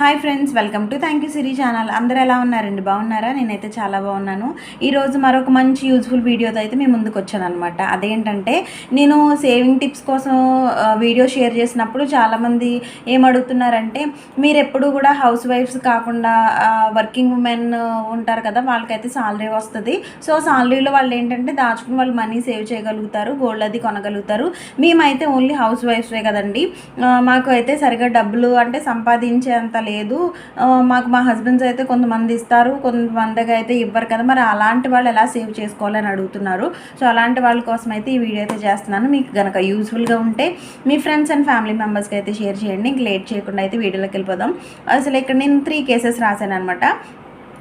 Hi friends welcome to thank you Siri channel అందరూ ఎలా ఉన్నారండి? బాగున్నారా? నేనైతే చాలా బాగున్నాను. ఈరోజు మరొక మంచి యూజ్ఫుల్ వీడియోతో అయితే మేము ముందుకు వచ్చాను అనమాట అదేంటంటే నేను సేవింగ్ టిప్స్ కోసం వీడియో షేర్ చేసినప్పుడు చాలామంది ఏమడుగుతున్నారంటే మీరు ఎప్పుడు కూడా హౌస్ వైఫ్స్ కాకుండా వర్కింగ్ ఉమెన్ ఉంటారు కదా వాళ్ళకైతే సాలరీ వస్తుంది. సో సాలరీలో వాళ్ళు ఏంటంటే దాచుకుని వాళ్ళు మనీ సేవ్ చేయగలుగుతారు గోల్డ్ అది కొనగలుగుతారు. మేమైతే ఓన్లీ హౌస్ వైఫ్సే కదండి. మాకు అయితే సరిగా డబ్బులు అంటే సంపాదించేంత లేదు. మాకు మా హస్బెండ్స్ అయితే కొంతమంది ఇస్తారు కొంతమందిగా అయితే ఇవ్వరు కదా. మరి అలాంటి వాళ్ళు ఎలా సేవ్ చేసుకోవాలని అడుగుతున్నారు. సో అలాంటి వాళ్ళ కోసం అయితే ఈ వీడియో అయితే చేస్తున్నాను. మీకు కనుక యూస్ఫుల్గా ఉంటే మీ ఫ్రెండ్స్ అండ్ ఫ్యామిలీ మెంబర్స్కి అయితే షేర్ చేయండి. ఇంక లేట్ చేయకుండా అయితే వీడియోలోకి వెళ్ళిపోదాం. అసలు ఇక్కడ నేను త్రీ కేసెస్ రాశాను అనమాట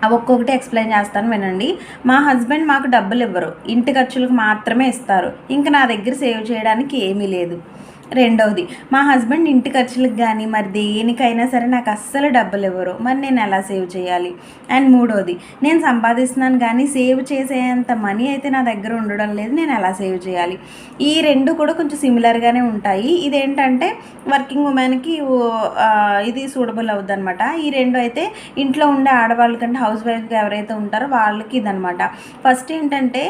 అవి ఒక్కొక్కటి ఎక్స్ప్లెయిన్ చేస్తాను వినండి. మా హస్బెండ్ మాకు డబ్బులు ఇవ్వరు. ఇంటి ఖర్చులకు మాత్రమే ఇస్తారు. ఇంకా నా దగ్గర సేవ్ చేయడానికి ఏమీ లేదు. రెండవది మా హస్బెండ్ ఇంటి ఖర్చులకు కానీ మరి దేనికైనా సరే నాకు అస్సలు డబ్బులు ఇవ్వరు. మరి నేను ఎలా సేవ్ చేయాలి? అండ్ మూడవది నేను సంపాదిస్తున్నాను కానీ సేవ్ చేసేంత మనీ అయితే నా దగ్గర ఉండడం లేదు. నేను ఎలా సేవ్ చేయాలి? ఈ రెండు కూడా కొంచెం సిమిలర్గానే ఉంటాయి. ఇదేంటంటే వర్కింగ్ ఉమెన్కి ఇది సూటబుల్ అవుద్ది అనమాట ఈ రెండు అయితే ఇంట్లో ఉండే ఆడవాళ్ళ కంటే హౌస్ వైఫ్గా ఎవరైతే ఉంటారో వాళ్ళకి ఇదనమాట ఫస్ట్ ఏంటంటే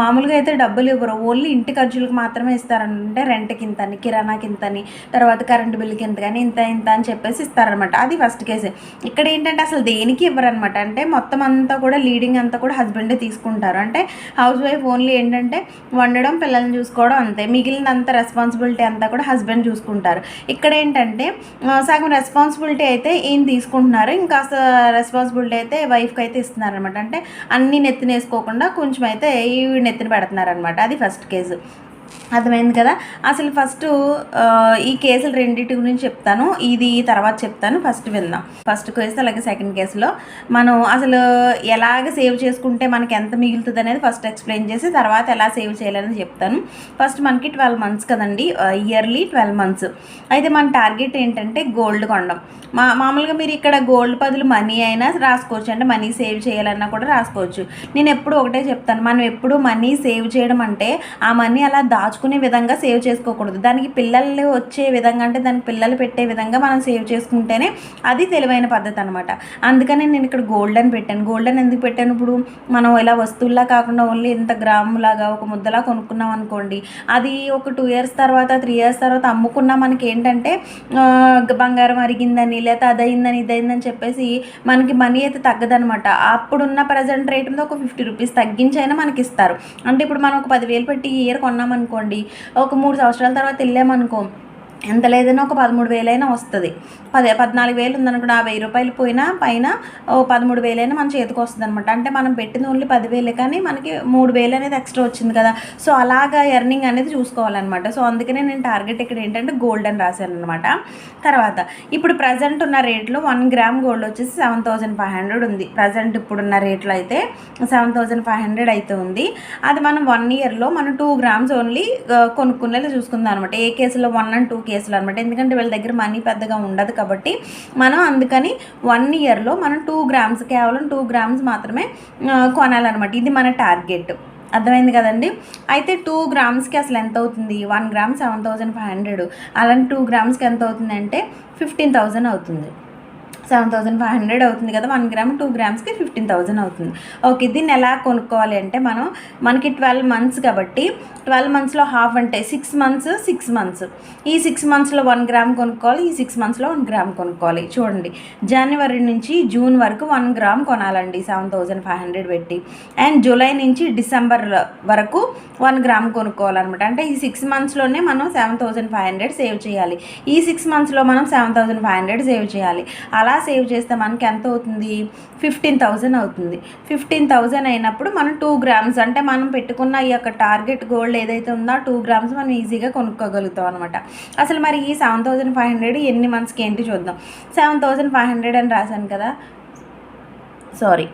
మామూలుగా అయితే డబ్బులు ఇవ్వరు. ఓన్లీ ఇంటి ఖర్చులకు మాత్రమే ఇస్తారంటే రెంట్కి ఇంతని కిరాణాకి ఇంతని తర్వాత కరెంటు బిల్లుకి ఇంత కానీ ఇంత ఇంత అని చెప్పేసి ఇస్తారనమాట అది ఫస్ట్ కేసు ఇక్కడ ఏంటంటే అసలు దేనికి ఇవ్వరనమాట అంటే మొత్తం అంతా కూడా లీడింగ్ అంతా కూడా హస్బెండే తీసుకుంటారు. అంటే హౌస్ వైఫ్ ఓన్లీ ఏంటంటే వండడం పిల్లల్ని చూసుకోవడం అంతే. మిగిలినంత రెస్పాన్సిబిలిటీ అంతా కూడా హస్బెండ్ చూసుకుంటారు. ఇక్కడ ఏంటంటే సగం రెస్పాన్సిబిలిటీ అయితే ఈయన తీసుకుంటున్నారు. ఇంకా రెస్పాన్సిబిలిటీ అయితే వైఫ్కి అయితే ఇస్తున్నారు అనమాట అంటే అన్ని నెత్తిన వేసుకోకుండా కొంచెం అయితే ఈ నెత్తిన పెడుతున్నారు అనమాట అది ఫస్ట్ కేసు అర్థమైంది కదా? అసలు ఫస్ట్ ఈ కేసులు రెండింటి గురించి చెప్తాను. ఇది తర్వాత చెప్తాను. ఫస్ట్ విందాం ఫస్ట్ కేసు అలాగే సెకండ్ కేసులో మనం అసలు ఎలాగ సేవ్ చేసుకుంటే మనకి ఎంత మిగులుతుంది అనేది ఫస్ట్ ఎక్స్ప్లెయిన్ చేసి తర్వాత ఎలా సేవ్ చేయాలనేది చెప్తాను. ఫస్ట్ మనకి ట్వెల్వ్ మంత్స్ కదండి. ఇయర్లీ ట్వెల్వ్ మంత్స్ అయితే మన టార్గెట్ ఏంటంటే గోల్డ్ కొనడం మా మామూలుగా మీరు ఇక్కడ గోల్డ్ బదులు మనీ అయినా రాసుకోవచ్చు. అంటే మనీ సేవ్ చేయాలన్నా కూడా రాసుకోవచ్చు. నేను ఎప్పుడు ఒకటే చెప్తాను. మనం ఎప్పుడు మనీ సేవ్ చేయడం అంటే ఆ మనీ అలా దాచుకునే విధంగా సేవ్ చేసుకోకూడదు. దానికి పిల్లలు వచ్చే విధంగా అంటే దానికి పిల్లలు పెట్టే విధంగా మనం సేవ్ చేసుకుంటేనే అది తెలివైన పద్ధతి అనమాట అందుకనే నేను ఇక్కడ గోల్డ్ అని పెట్టాను. గోల్డ్ అని ఎందుకు పెట్టాను? ఇప్పుడు మనం ఇలా వస్తువుల్లా కాకుండా ఓన్లీ ఇంత గ్రాము లాగా ఒక ముద్దలా కొనుక్కున్నాం అనుకోండి అది ఒక టూ ఇయర్స్ తర్వాత త్రీ ఇయర్స్ తర్వాత అమ్ముకున్నా మనకి ఏంటంటే బంగారం అరిగిందని లేకపోతే అదయిందని ఇదయిందని చెప్పేసి మనకి మనీ అయితే తగ్గదనమాట అప్పుడున్న ప్రజెంట్ రేట్ మీద ఒక ఫిఫ్టీ రూపీస్ తగ్గించైనా మనకి ఇస్తారు అంటే ఇప్పుడు మనం ఒక పదివేలు పెట్టి ఇయర్ కొన్నాం అనుకోండి ఒక మూడు సంవత్సరాల తర్వాత వెళ్ళామనుకో ఎంత లేదైనా ఒక పదమూడు వేలైనా వస్తుంది. పదే పద్నాలుగు వేలు ఉందనుకోండి ఆ వెయ్యి రూపాయలు పోయినా పైన ఓ పదమూడు వేలైనా మన చేతికి వస్తుంది అనమాట అంటే మనం పెట్టింది ఓన్లీ పదివేలే కానీ మనకి మూడు వేలు అనేది ఎక్స్ట్రా వచ్చింది కదా. సో అలాగా ఎర్నింగ్ అనేది చూసుకోవాలన్నమాట. సో అందుకనే నేను టార్గెట్ ఇక్కడ ఏంటంటే గోల్డ్ అని రాశాను అనమాట తర్వాత ఇప్పుడు ప్రజెంట్ ఉన్న రేట్లో వన్ గ్రామ్ గోల్డ్ వచ్చేసి సెవెన్ థౌజండ్ ఫైవ్ హండ్రెడ్ ఉంది. ప్రజెంట్ ఇప్పుడున్న రేట్లో అయితే సెవెన్ థౌజండ్ ఫైవ్ హండ్రెడ్ అయితే ఉంది. అది మనం వన్ ఇయర్లో మనం టూ గ్రామ్స్ ఓన్లీ కొనుక్కునేలా చూసుకుందాం అనమాట ఏ కేసులో వన్ అండ్ టూ కేసులు అనమాట ఎందుకంటే వీళ్ళ దగ్గర మనీ పెద్దగా ఉండదు కాబట్టి మనం అందుకని వన్ ఇయర్లో మనం టూ గ్రామ్స్ కేవలం టూ గ్రామ్స్ మాత్రమే కొనాలన్నమాట. ఇది మన టార్గెట్. అర్థమైంది కదండి? అయితే టూ గ్రామ్స్కి అసలు ఎంత అవుతుంది? One gram seven thousand five hundred అలాంటి టూ గ్రామ్స్కి ఎంత అవుతుంది అంటే ఫిఫ్టీన్ థౌజండ్ అవుతుంది. సెవెన్ థౌసండ్ ఫైవ్ హండ్రెడ్ అవుతుంది కదా వన్ గ్రామ్ టూ గ్రామ్స్కి ఫిఫ్టీన్ థౌసండ్ అవుతుంది. ఓకే దీన్ని ఎలా కొనుక్కోవాలి అంటే మనం మనకి ట్వెల్వ్ మంత్స్ కాబట్టి ట్వెల్వ్ మంత్స్లో హాఫ్ అంటే సిక్స్ మంత్స్ సిక్స్ మంత్స్. ఈ సిక్స్ మంత్స్లో వన్ గ్రామ్ కొనుక్కోవాలి ఈ సిక్స్ మంత్స్లో వన్ గ్రామ్ కొనుక్కోవాలి. చూడండి జనవరి నుంచి జూన్ వరకు వన్ గ్రామ్ కొనాలండి సెవెన్ థౌసండ్ ఫైవ్ హండ్రెడ్ పెట్టి. అండ్ జూలై నుంచి డిసెంబర్ వరకు వన్ గ్రామ్ కొనుక్కోవాలన్నమాట. అంటే ఈ సిక్స్ మంత్స్లోనే మనం seven thousand five hundred save చేయాలి. ఈ సిక్స్ మంత్స్లో మనం seven thousand five hundred save చేయాలి. అలా సేవ్ చేస్తే మనకి ఎంత అవుతుంది? ఫిఫ్టీన్ థౌజండ్ అవుతుంది. ఫిఫ్టీన్ థౌజండ్ అయినప్పుడు మనం టూ గ్రామ్స్ అంటే మనం పెట్టుకున్న ఈ యొక్క టార్గెట్ గోల్డ్ ఏదైతే ఉందో టూ గ్రామ్స్ మనం ఈజీగా కొనుక్కోగలుగుతాం అనమాట అసలు మరి ఈ సెవెన్ థౌసండ్ ఫైవ్ హండ్రెడ్ ఎన్ని మంత్స్కి ఏంటి చూద్దాం. సెవెన్ థౌజండ్ ఫైవ్ హండ్రెడ్ అని రాశాను కదా? Sorry.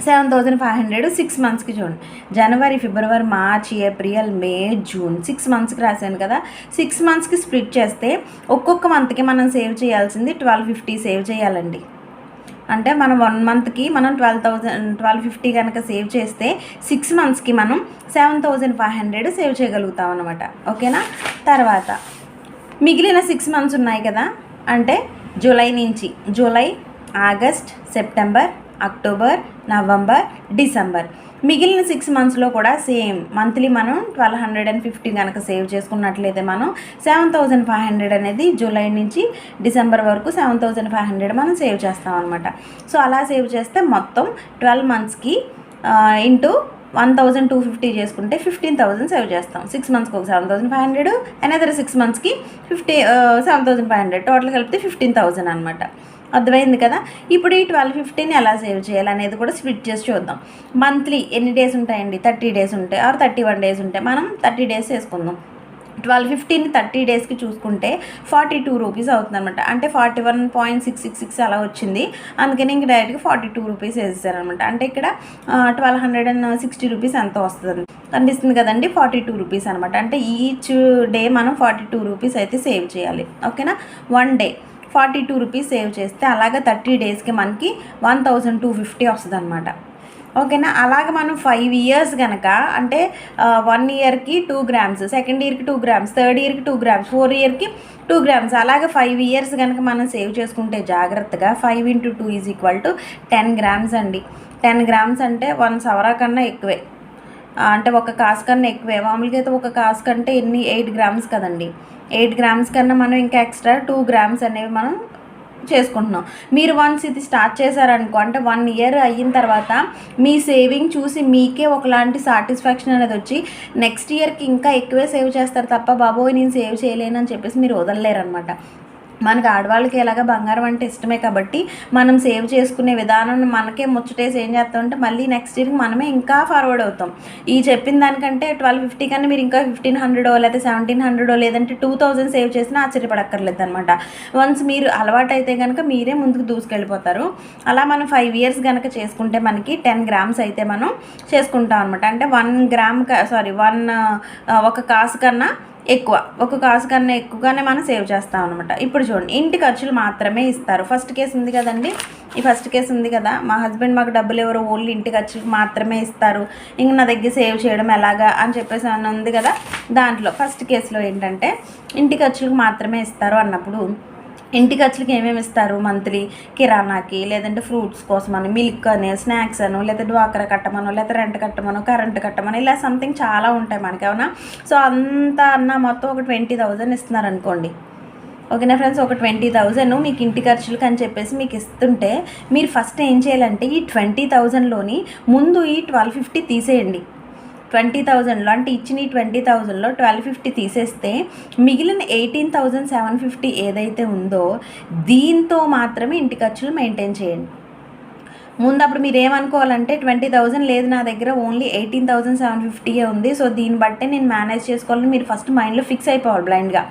Seven thousand five hundred six మంత్స్కి చూడండి. జనవరి ఫిబ్రవరి March April May June six మంత్స్కి రాశాను కదా. సిక్స్ మంత్స్కి స్ప్లిట్ చేస్తే ఒక్కొక్క మంత్కి మనం సేవ్ చేయాల్సింది ట్వెల్వ్ ఫిఫ్టీ సేవ్ చేయాలండి. అంటే మనం వన్ మంత్కి మనం ట్వెల్వ్ థౌజండ్ ట్వెల్వ్ ఫిఫ్టీ కనుక సేవ్ చేస్తే సిక్స్ మంత్స్కి మనం seven thousand five hundred save చేయగలుగుతాం అనమాట ఓకేనా? తర్వాత మిగిలిన సిక్స్ మంత్స్ ఉన్నాయి కదా. అంటే జూలై నుంచి July August September October November December. మిగిలిన సిక్స్ మంత్స్లో కూడా సేమ్. మంత్లీ మనం ట్వెల్వ్ హండ్రెడ్ అండ్ ఫిఫ్టీ కనుక సేవ్ చేసుకున్నట్లయితే మనం సెవెన్ థౌజండ్ ఫైవ్ హండ్రెడ్ అనేది జూలై నుంచి డిసెంబర్ వరకు సెవెన్ థౌజండ్ ఫైవ్ హండ్రెడ్ మనం సేవ్ చేస్తాం అనమాట సో అలా సేవ్ చేస్తే మొత్తం ట్వెల్వ్ మంత్స్కి into one thousand two fifty చేసుకుంటే ఫిఫ్టీన్ థౌసండ్ సేవ్ చేస్తాం. సిక్స్ మంత్స్కి ఒక seven thousand five hundred another six మంత్స్కి fifty seven thousand five hundred total కలిపితే ఫిఫ్టీన్ థౌసండ్ అనమాట అర్థమైంది కదా? ఇప్పుడు ఈ ట్వెల్వ్ ఫిఫ్టీని ఎలా సేవ్ చేయాలనేది కూడా స్ప్లిట్ చేసి చూద్దాం. మంత్లీ ఎన్ని డేస్ ఉంటాయండి? థర్టీ డేస్ ఉంటాయి. ఆర్ థర్టీ వన్ డేస్ ఉంటాయి. మనం థర్టీ డేస్ వేసుకుందాం. ట్వెల్వ్ ఫిఫ్టీన్ థర్టీ డేస్కి చూసుకుంటే ఫార్టీ టూ రూపీస్ అవుతుంది అనమాట అంటే forty one point six six six అలా వచ్చింది. అందుకని ఇంక డైరెక్ట్గా ఫార్టీ టూ రూపీస్ వేసేసారనమాట అంటే ఇక్కడ twelve hundred and sixty rupees ఎంత వస్తుంది కనిపిస్తుంది కదండి? ఫార్టీ టూ రూపీస్ అనమాట అంటే ఈచ్ డే మనం ఫార్టీ టూ రూపీస్ అయితే సేవ్ చేయాలి. ఓకేనా? One day. Forty two rupees save చేస్తే అలాగే థర్టీ డేస్కి మనకి వన్ థౌజండ్ టూ ఫిఫ్టీ వస్తుంది అనమాట ఓకేనా? అలాగే మనం ఫైవ్ ఇయర్స్ కనుక అంటే వన్ ఇయర్కి టూ గ్రామ్స్ సెకండ్ ఇయర్కి టూ గ్రామ్స్ థర్డ్ ఇయర్కి టూ గ్రామ్స్ ఫోర్ ఇయర్కి టూ గ్రామ్స్ అలాగే ఫైవ్ ఇయర్స్ కనుక మనం సేవ్ చేసుకుంటే జాగ్రత్తగా five into two is equal to ten grams అండి. టెన్ గ్రామ్స్ అంటే వన్ సవరా కన్నా ఎక్కువే. అంటే ఒక కాస్ కన్నా ఎక్కువే. మామూలుగా అయితే ఒక కాస్ కంటే ఎన్ని? ఎయిట్ గ్రామ్స్ కదండి. ఎయిట్ గ్రామ్స్ కన్నా మనం ఇంకా ఎక్స్ట్రా టూ గ్రామ్స్ అనేవి మనం చేసుకుంటున్నాం. మీరు వన్స్ ఇది స్టార్ట్ చేశారనుకో అంటే వన్ ఇయర్ అయిన తర్వాత మీ సేవింగ్ చూసి మీకే ఒకలాంటి సాటిస్ఫాక్షన్ అనేది వచ్చి నెక్స్ట్ ఇయర్కి ఇంకా ఎక్కువే సేవ్ చేస్తారు తప్ప బాబోయ్ నేను సేవ్ చేయలేను అని చెప్పేసి మీరు వదలలేరు అనమాట మనకి ఆడవాళ్ళకి ఎలాగ బంగారం అంటే ఇష్టమే కాబట్టి మనం సేవ్ చేసుకునే విధానం మనకే ముచ్చటేసి ఏం చేస్తామంటే మళ్ళీ నెక్స్ట్ ఇయర్కి మనమే ఇంకా ఫార్వర్డ్ అవుతాం. ఈ చెప్పిన దానికంటే ట్వెల్వ్ ఫిఫ్టీ కన్నా మీరు ఇంకా ఫిఫ్టీన్ హండ్రెడో లేకపోతే సెవెంటీన్ హండ్రెడో లేదంటే టూ థౌజండ్ సేవ్ చేసినా ఆశ్చర్యపడక్కర్లేదు అనమాట వన్స్ మీరు అలవాటు అయితే కనుక మీరే ముందుకు దూసుకెళ్ళిపోతారు. అలా మనం ఫైవ్ ఇయర్స్ కనుక చేసుకుంటే మనకి టెన్ గ్రామ్స్ అయితే మనం చేసుకుంటాం అనమాట అంటే వన్ గ్రామ్ సారీ వన్ ఒక కాసు కన్నా ఎక్కువ ఒక కాసు కన్నా ఎక్కువగానే మనం సేవ్ చేస్తాం అనమాట ఇప్పుడు చూడండి ఇంటి ఖర్చులు మాత్రమే ఇస్తారు. ఫస్ట్ కేసు ఉంది కదండి? ఈ ఫస్ట్ కేసు ఉంది కదా? మా హస్బెండ్ మాకు డబ్బులు ఎవరు ఓన్లీ ఇంటి ఖర్చులకు మాత్రమే ఇస్తారు. ఇంక నా దగ్గర సేవ్ చేయడం ఎలాగా అని చెప్పేసి అని ఉంది కదా? దాంట్లో ఫస్ట్ కేసులో ఏంటంటే ఇంటి ఖర్చులకు మాత్రమే ఇస్తారు అన్నప్పుడు ఇంటి ఖర్చులకి ఏమేమి ఇస్తారు? మంత్లీ కిరాణాకి లేదంటే ఫ్రూట్స్ కోసం అని మిల్క్ అని స్నాక్స్ అను లేదా డ్వాక్రా కట్టమనో లేదా రెంట్ కట్టమనో కరెంట్ కట్టమనో ఇలా సంథింగ్ చాలా ఉంటాయి మనకి అవునా? సో అంతా అన్న మొత్తం ఒక ట్వంటీ థౌజండ్ ఇస్తున్నారు అనుకోండి ఓకేనా ఫ్రెండ్స్? ఒక ట్వంటీ థౌజండ్ మీకు ఇంటి ఖర్చులకు అని చెప్పేసి మీకు ఇస్తుంటే మీరు ఫస్ట్ ఏం చేయాలంటే ఈ ట్వంటీ థౌజండ్లోని ముందు ఈ ట్వెల్వ్ ఫిఫ్టీ తీసేయండి. ట్వంటీ థౌజండ్లో అంటే ఇచ్చిన ఈ ట్వంటీ థౌజండ్లో ట్వెల్వ్ ఫిఫ్టీ తీసేస్తే మిగిలిన ఎయిటీన్ థౌజండ్ సెవెన్ ఫిఫ్టీ ఏదైతే ఉందో దీంతో మాత్రమే ఇంటి ఖర్చులు మెయింటైన్ చేయండి. ముందు అప్పుడు మీరు ఏమనుకోవాలంటే ట్వంటీ థౌజండ్ లేదు నా దగ్గర ఓన్లీ ఎయిటీన్ థౌజండ్ సెవెన్ ఫిఫ్టీయే ఉంది. సో దీన్ని బట్టే నేను మేనేజ్ చేసుకోవాలని మీరు ఫస్ట్ మైండ్లో ఫిక్స్ అయిపోవాలి బ్లైండ్గా.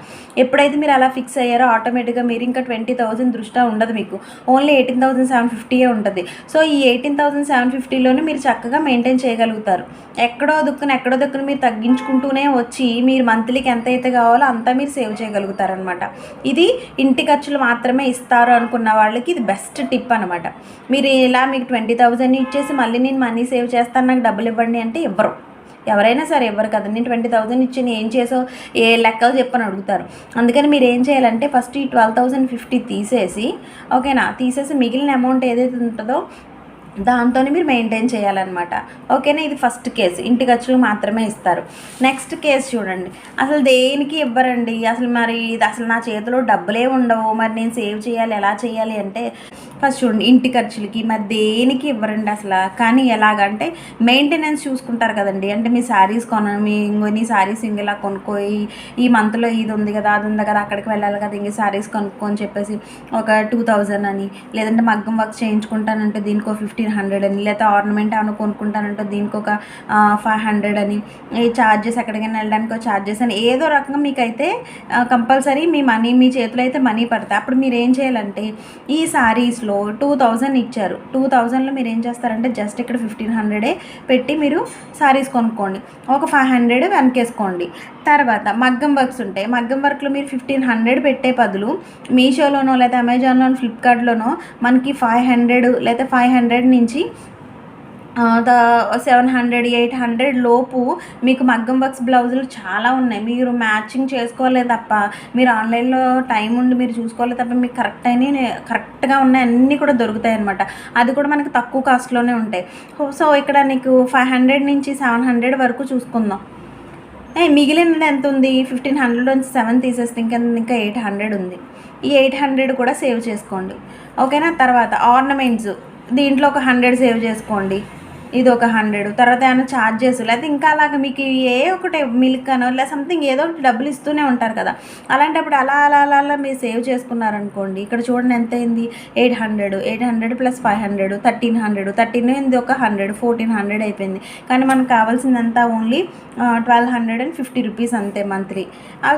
ఎప్పుడైతే మీరు అలా ఫిక్స్ అయ్యారో ఆటోమేటిక్గా మీరు ఇంకా ట్వంటీ థౌజండ్ దృష్ట్యా ఉండదు మీకు. ఓన్లీ ఎయిటీన్ థౌసండ్ సెవెన్ ఫిఫ్టీయే ఉంటుంది. సో ఈ ఎయిటీన్ థౌసండ్ సెవెన్ ఫిఫ్టీలోనే మీరు చక్కగా మెయింటైన్ చేయగలుగుతారు. ఎక్కడో దుక్కున ఎక్కడో దుక్కున మీరు తగ్గించుకుంటూనే వచ్చి మీరు మంత్లీకి ఎంత అయితే కావాలో అంతా మీరు సేవ్ చేయగలుగుతారనమాట. ఇది ఇంటి ఖర్చులు మాత్రమే ఇస్తారు అనుకున్న వాళ్ళకి ఇది బెస్ట్ టిప్ అనమాట. మీరు ఇలా మీకు ట్వంటీ థౌజండ్ ఇచ్చేసి మళ్ళీ నేను మనీ సేవ్ చేస్తాను నాకు డబ్బులు ఇవ్వండి అంటే ఇవ్వరు. ఎవరైనా సరే ఇవ్వరు కదా నేను ట్వంటీ థౌసండ్ ఇచ్చి నేను ఏం చేసావు ఏ లెక్కలు చెప్పని అడుగుతారు. అందుకని మీరు ఏం చేయాలంటే ఫస్ట్ ఈ ట్వెల్వ్ థౌసండ్ ఫిఫ్టీ తీసేసి ఓకేనా? తీసేసి మిగిలిన అమౌంట్ ఏదైతే ఉంటుందో దాంతోనే మీరు మెయింటైన్ చేయాలన్నమాట. ఓకేనా? ఇది ఫస్ట్ కేసు. ఇంటి ఖర్చులు మాత్రమే ఇస్తారు. నెక్స్ట్ కేసు చూడండి. అసలు దేనికి ఇవ్వరండి? అసలు మరి ఇది అసలు నా చేతిలో డబ్బులే ఉండవు. మరి నేను సేవ్ చేయాలి ఎలా చేయాలి అంటే ఫస్ట్ చూడండి. ఇంటి ఖర్చులకి మరి దేనికి ఇవ్వరండి అసలు? కానీ ఎలాగంటే మెయింటెనెన్స్ చూసుకుంటారు కదండి. అంటే మీ శారీస్ కొన మీ ఇంకో శారీస్ ఇంకెలా కొనుక్కోయి ఈ మంత్లో ఇది ఉంది కదా అది ఉంది కదా అక్కడికి వెళ్ళాలి కదా ఇంక శారీస్ కొనుక్కో అని చెప్పేసి ఒక టూ థౌజండ్ అని లేదంటే మగ్గం వర్క్ చేయించుకుంటానంటే దీనికి ఒక ఫిఫ్టీన్ హండ్రెడ్ అని లేదా ఆర్నమెంట్ ఏమైనా కొనుక్కుంటానంటే దీనికి ఒక ఫైవ్ హండ్రెడ్ అని. ఈ ఛార్జెస్ ఎక్కడికైనా వెళ్ళడానికి ఒక ఛార్జెస్ అని ఏదో రకంగా మీకైతే కంపల్సరీ మీ మనీ మీ చేతిలో అయితే మనీ పడతాయి. అప్పుడు మీరు ఏం చేయాలంటే ఈ శారీస్లో టూ థౌజండ్ ఇచ్చారు. టూ థౌజండ్లో మీరు ఏం చేస్తారంటే జస్ట్ ఇక్కడ ఫిఫ్టీన్ హండ్రెడే పెట్టి మీరు శారీస్ కొనుక్కోండి. ఒక ఫైవ్ హండ్రెడ్ వెనకేసుకోండి. తర్వాత మగ్గం వర్క్స్ ఉంటాయి. మగ్గం వర్క్లో మీరు ఫిఫ్టీన్ హండ్రెడ్ పెట్టే బదులు మీషోలోనో లేదా అమెజాన్లోనో ఫ్లిప్కార్ట్లోనో మనకి ఫైవ్ హండ్రెడ్ లేదా ఫైవ్ హండ్రెడ్ నుంచి సెవెన్ హండ్రెడ్ ఎయిట్ హండ్రెడ్ లోపు మీకు మగ్గం వర్క్స్ బ్లౌజులు చాలా ఉన్నాయి. మీరు మ్యాచింగ్ చేసుకోలే తప్ప మీరు ఆన్లైన్లో టైం ఉండి మీరు చూసుకోవాలి తప్ప మీకు కరెక్ట్ అయినవి కరెక్ట్గా ఉన్నాయి. అన్నీ కూడా దొరుకుతాయి అనమాట అది కూడా మనకి తక్కువ కాస్ట్లోనే ఉంటాయి. సో ఇక్కడ నీకు ఫైవ్ హండ్రెడ్ నుంచి సెవెన్ హండ్రెడ్ వరకు చూసుకుందాం. మిగిలిన మిగిలినది ఎంత ఉంది ఫిఫ్టీన్ హండ్రెడ్ నుంచి సెవెన్ తీసేస్తే ఇంకా ఇంకా ఎయిట్ హండ్రెడ్ ఉంది. ఈ ఎయిట్ హండ్రెడ్ కూడా సేవ్ చేసుకోండి. ఓకేనా? తర్వాత ఆర్నమెంట్స్ దీంట్లో ఒక హండ్రెడ్ సేవ్ చేసుకోండి. ఇది ఒక హండ్రెడ్. తర్వాత ఏమైనా ఛార్జెస్ లేకపోతే ఇంకా అలాగ మీకు ఏ ఒకటి మిల్క్ అనో లేదా సంథింగ్ ఏదో ఒకటి డబ్బులు ఇస్తూనే ఉంటారు కదా. అలాంటప్పుడు అలా అలా అలా అలా మీరు సేవ్ చేసుకున్నారనుకోండి ఇక్కడ చూడండి ఎంత అయింది? Eight hundred eight hundred plus five hundred thirteen hundred thirteen ఇది ఒక హండ్రెడ్ ఫోర్టీన్ హండ్రెడ్ అయిపోయింది. కానీ మనకు కావాల్సిందంతా only twelve hundred and fifty rupees అంతే మంత్లీ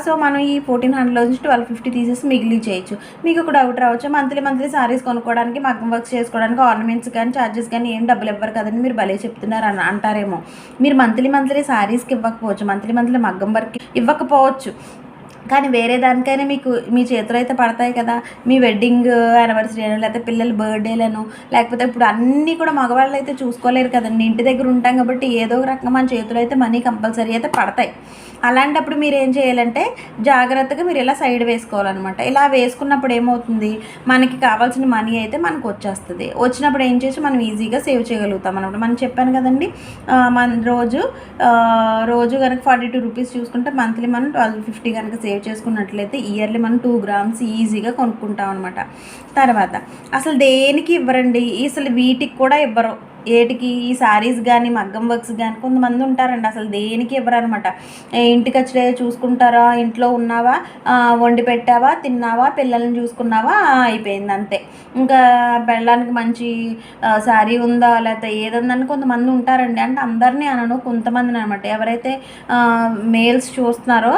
సో మనం ఈ ఫోర్టీన్ హండ్రెడ్ నుంచి ట్వెల్వ్ ఫిఫ్టీ తీసేసి మిగిలి చేయొచ్చు. మీకు ఒక డౌట్ రావచ్చు మంత్లీ మంత్లీ సారీస్ కొనుక్కోవడానికి మగ్గం వర్క్ చేసుకోవడానికి ఆర్నమెంట్స్ కానీ ఛార్జెస్ కానీ ఏం డబ్బులు ఇవ్వరు కదండి మీరు భలే చెప్తున్నారు అని అంటారేమో. మీరు మంత్లీ మంత్లీ శారీస్కి ఇవ్వకపోవచ్చు మంత్లీ మంత్లీ మగ్గం వర్క్ ఇవ్వకపోవచ్చు. కానీ వేరే దానికైనా మీకు మీ చేతిలో అయితే పడతాయి కదా. మీ వెడ్డింగ్ యానివర్సరీ అని లేకపోతే పిల్లల బర్త్డేలను లేకపోతే ఇప్పుడు అన్నీ కూడా మగవాళ్ళు అయితే చూసుకోలేరు కదండి. ఇంటి దగ్గర ఉంటాం కాబట్టి ఏదో ఒక రకంగా మన చేతిలో అయితే మనీ కంపల్సరీ అయితే పడతాయి. అలాంటప్పుడు మీరు ఏం చేయాలంటే జాగ్రత్తగా మీరు ఇలా సైడ్ వేసుకోవాలన్నమాట. ఇలా వేసుకున్నప్పుడు ఏమవుతుంది? మనకి కావాల్సిన మనీ అయితే మనకు వచ్చేస్తుంది. వచ్చినప్పుడు ఏం చేసి మనం ఈజీగా సేవ్ చేయగలుగుతాం అనమాట మనం చెప్పాను కదండి మన రోజు రోజు కనుక ఫార్టీ టూ రూపీస్ చూసుకుంటే మంత్లీ మనం ట్వెల్వ్ ఫిఫ్టీ కనుక సేవ్ చేసుకున్నట్లయితే ఇయర్లీ మనం టూ గ్రామ్స్ ఈజీగా కొనుక్కుంటాం అనమాట తర్వాత అసలు దేనికి ఇవ్వరండి? అసలు వీటికి కూడా ఇవ్వరు. ఏటికి ఈ శారీస్ కానీ మగ్గం వర్క్స్ కానీ కొంతమంది ఉంటారండి అసలు దేనికి ఇవ్వరనమాట. ఇంటికి వచ్చే చూసుకుంటారా ఇంట్లో ఉన్నావా వండి పెట్టావా తిన్నావా పిల్లల్ని చూసుకున్నావా అయిపోయింది అంతే. ఇంకా పెళ్ళడానికి మంచి శారీ ఉందా లేకపోతే ఏదందని కొంతమంది ఉంటారండి. అంటే అందరినీ అనను కొంతమందిని అనమాట. ఎవరైతే మేల్స్ చూస్తున్నారో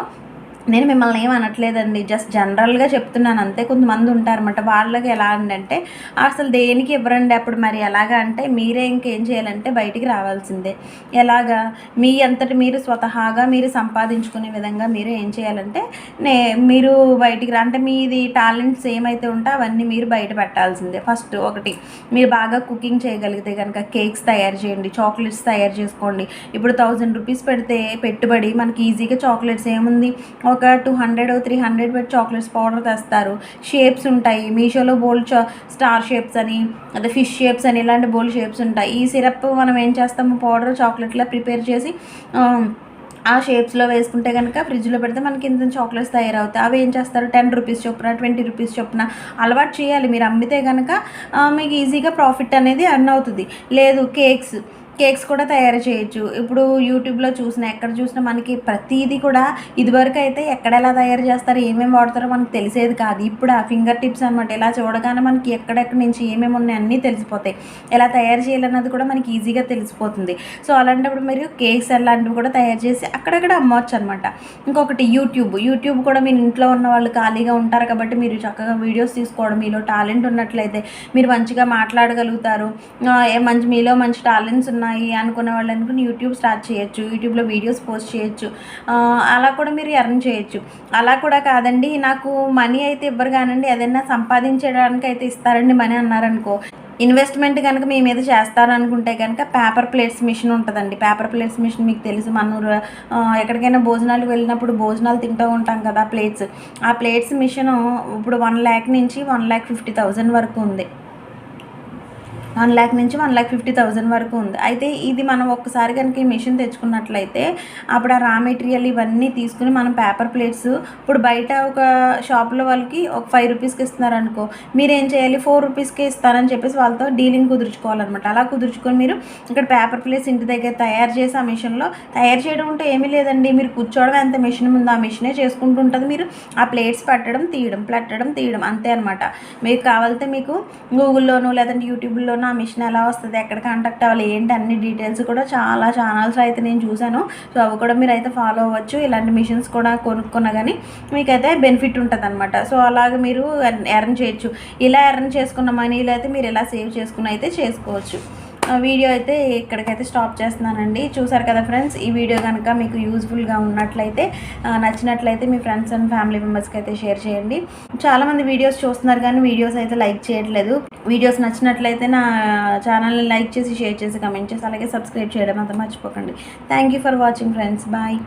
నేను మిమ్మల్ని ఏం అనట్లేదండి. జస్ట్ జనరల్గా చెప్తున్నాను. అంతే కొంతమంది ఉంటారన్నమాట. వాళ్ళకి ఎలా అంటే అసలు దేనికి ఇవ్వరండి అప్పుడు మరి ఎలాగా? అంటే మీరే ఇంకేం చేయాలంటే బయటికి రావాల్సిందే. ఎలాగా? మీ అంతటి మీరు స్వతహాగా మీరు సంపాదించుకునే విధంగా మీరు ఏం చేయాలంటే నే మీరు బయటికి రా. అంటే మీది టాలెంట్స్ ఏమైతే ఉంటే అవన్నీ మీరు బయట పెట్టాల్సిందే. ఫస్ట్ ఒకటి మీరు బాగా కుకింగ్ చేయగలిగితే కనుక కేక్స్ తయారు చేయండి చాక్లెట్స్ తయారు చేసుకోండి. ఇప్పుడు థౌజండ్ రూపీస్ పెడితే పెట్టుబడి మనకి ఈజీగా చాక్లెట్స్ ఏముంది? ఒక టూ హండ్రెడ్ త్రీ హండ్రెడ్ పెట్టి చాక్లెట్స్ పౌడర్ తెస్తారు. షేప్స్ ఉంటాయి. మీషోలో బోల్డ్ స్టార్ షేప్స్ అని అదే ఫిష్ షేప్స్ అని ఇలాంటి బోల్డ్ షేప్స్ ఉంటాయి. ఈ సిరప్ మనం ఏం చేస్తాము? పౌడర్ చాక్లెట్లా ప్రిపేర్ చేసి ఆ, షేప్స్లో వేసుకుంటే కనుక ఫ్రిడ్జ్లో పెడితే మనకి ఇంత చాక్లెట్స్ తయారవుతాయి. అవి ఏం చేస్తారు? టెన్ రూపీస్ చొప్పున ట్వంటీ రూపీస్ చొప్పున అలవాటు చేయాలి. మీరు అమ్మితే కనుక మీకు ఈజీగా ప్రాఫిట్ అనేది అర్న్ అవుతుంది. లేదు కేక్స్ కేక్స్ కూడా తయారు చేయొచ్చు. ఇప్పుడు యూట్యూబ్లో చూసిన ఎక్కడ చూసినా మనకి ప్రతిదీ కూడా ఇదివరకు అయితే ఎక్కడ ఎలా తయారు చేస్తారు ఏమేమి వాడతారో మనకు తెలిసేది కాదు. ఇప్పుడు ఆ ఫింగర్ టిప్స్ అనమాట ఇలా చూడగానే మనకి ఎక్కడెక్కడి నుంచి ఏమేమి ఉన్నాయి అన్నీ తెలిసిపోతాయి. ఎలా తయారు చేయాలన్నది కూడా మనకి ఈజీగా తెలిసిపోతుంది. సో అలాంటప్పుడు మీరు కేక్స్ అలాంటివి కూడా తయారు చేసి అక్కడక్కడ అమ్మవచ్చు అనమాట ఇంకొకటి యూట్యూబ్ యూట్యూబ్ కూడా మీరు ఇంట్లో ఉన్న వాళ్ళు ఖాళీగా ఉంటారు కాబట్టి మీరు చక్కగా వీడియోస్ తీసుకోవడం మీలో టాలెంట్ ఉన్నట్లయితే మీరు మంచిగా మాట్లాడగలుగుతారు. మంచి మీలో మంచి టాలెంట్స్ ఉన్నాయి అనుకునే వాళ్ళు అనుకుని యూట్యూబ్ స్టార్ట్ చేయొచ్చు యూట్యూబ్లో వీడియోస్ పోస్ట్ చేయొచ్చు అలా కూడా మీరు ఎర్న్ చేయొచ్చు. అలా కూడా కాదండి నాకు మనీ అయితే ఇవ్వరు కానండి ఏదైనా సంపాదించడానికి అయితే ఇస్తారండి మనీ అన్నారనుకో. ఇన్వెస్ట్మెంట్ కనుక మీ మీద చేస్తారనుకుంటే కనుక పేపర్ ప్లేట్స్ మిషన్ ఉంటుందండి. పేపర్ ప్లేట్స్ మిషన్ మీకు తెలుసు మన ఎక్కడికైనా భోజనాలు వెళ్ళినప్పుడు భోజనాలు తింటూ ఉంటాం కదా ప్లేట్స్. ఆ ప్లేట్స్ మిషన్ ఇప్పుడు వన్ ల్యాక్ నుంచి వన్ ల్యాక్ ఫిఫ్టీ థౌజండ్ వరకు ఉంది. వన్ ల్యాక్ నుంచి వన్ ల్యాక్ ఫిఫ్టీ థౌజండ్ వరకు ఉంది. అయితే ఇది మనం ఒక్కసారి కనుక ఈ మిషన్ తెచ్చుకున్నట్లయితే అప్పుడు ఆ రా మెటీరియల్ ఇవన్నీ తీసుకుని మనం పేపర్ ప్లేట్స్ ఇప్పుడు బయట ఒక షాప్లో వాళ్ళకి ఒక ఫైవ్ రూపీస్కి ఇస్తున్నారు అనుకో మీరు ఏం చేయాలి? ఫోర్ రూపీస్కి ఇస్తారని చెప్పేసి వాళ్ళతో డీలింగ్ కుదుర్చుకోవాలన్నమాట. అలా కుదుర్చుకొని మీరు ఇక్కడ పేపర్ ప్లేట్స్ ఇంటి దగ్గర తయారు చేసి ఆ మిషన్లో తయారు చేయడం ఉంటే ఏమీ లేదండి. మీరు కూర్చోవడం ఎంత మిషన్ ఉందో ఆ మిషనే చేసుకుంటూ ఉంటుంది. మీరు ఆ ప్లేట్స్ పెట్టడం తీయడం పట్టడం తీయడం అంతే అనమాట మీకు కావాలితే మీకు గూగుల్లోనూ లేదంటే యూట్యూబ్లోనూ ఆ మిషన్ ఎలా వస్తుంది ఎక్కడ కాంటాక్ట్ అవ్వాలి ఏంటి అన్ని డీటెయిల్స్ కూడా చాలా ఛానల్స్ అయితే నేను చూశాను. సో అవి కూడా మీరు అయితే ఫాలో అవ్వచ్చు. ఇలాంటి మిషన్స్ కూడా కొనుక్కున్నా కానీ మీకైతే బెనిఫిట్ ఉంటుంది అనమాట సో అలాగే మీరు ఎర్న్ చేయొచ్చు. ఇలా ఎర్న్ చేసుకున్న మనీలో అయితే మీరు ఇలా సేవ్ చేసుకుని అయితే చేసుకోవచ్చు. వీడియో అయితే ఇక్కడికైతే స్టాప్ చేస్తున్నానండి. చూసారు కదా ఫ్రెండ్స్ ఈ వీడియో కనుక మీకు యూజ్ఫుల్గా ఉన్నట్లయితే నచ్చినట్లయితే మీ ఫ్రెండ్స్ అండ్ ఫ్యామిలీ మెంబర్స్కి అయితే షేర్ చేయండి. చాలామంది వీడియోస్ చూస్తున్నారు కానీ వీడియోస్ అయితే లైక్ చేయట్లేదు. వీడియోస్ నచ్చినట్లయితే నా ఛానల్ని లైక్ చేసి షేర్ చేసి కమెంట్ చేసి అలాగే సబ్స్క్రైబ్ చేయడం అంతా మర్చిపోకండి. Thank you for watching friends. Bye.